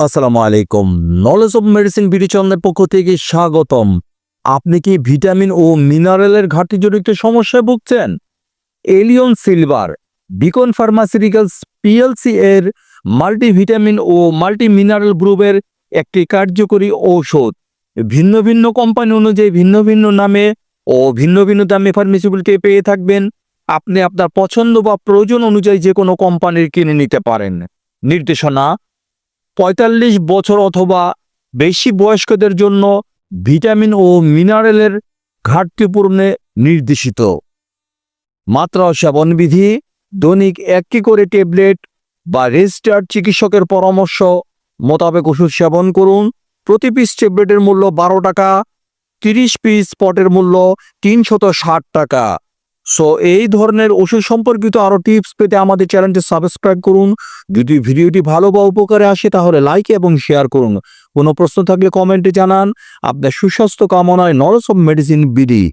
আসসালামু আলাইকুম। Knowledge of medicine চ্যানেলের পক্ষ থেকে স্বাগতম। আপনি কি ভিটামিন ও মিনারেলের ঘাটতি জনিত সমস্যায় ভুগছেন? Alien silver beacon pharmaceuticals PLC এর মাল্টিভিটামিন ও মাল্টি মিনারেল গ্রুপের একটি কার্যকরী ঔষধ। ভিন্ন ভিন্ন কোম্পানি অনুযায়ী ভিন্ন ভিন্ন নামে ও ভিন্ন ভিন্ন দামে ফার্মেসিগুলিকে পেয়ে থাকবেন। আপনি আপনার পছন্দ বা প্রয়োজন অনুযায়ী যে কোনো কোম্পানির কিনে নিতে পারেন। নির্দেশনা, পঁয়তাল্লিশ বছর অথবা বেশি বয়স্কদের জন্য ভিটামিন ও মিনারেলের ঘাটতি পূরণে নির্দেশিত। মাত্রা সেবনবিধি, দৈনিক একটি করে ট্যাবলেট বা রেজিস্টার্ড চিকিৎসকের পরামর্শ মোতাবেক ওষুধ সেবন করুন। প্রতি পিস ট্যাবলেটের মূল্য বারো টাকা, তিরিশ পিস স্পটের মূল্য তিনশত ষাট টাকা। সো এই ধরনের ওষুধ সম্পর্কিত আরও টিপস পেতে আমাদের চ্যানেলটি সাবস্ক্রাইব করুন। যদি ভিডিওটি ভালো বা উপকারে আসে, তাহলে লাইক এবং শেয়ার করুন। কোনো প্রশ্ন থাকলে কমেন্টে জানান। আপনার সুস্বাস্থ্য কামনায় নরস অফ মেডিসিন বিডি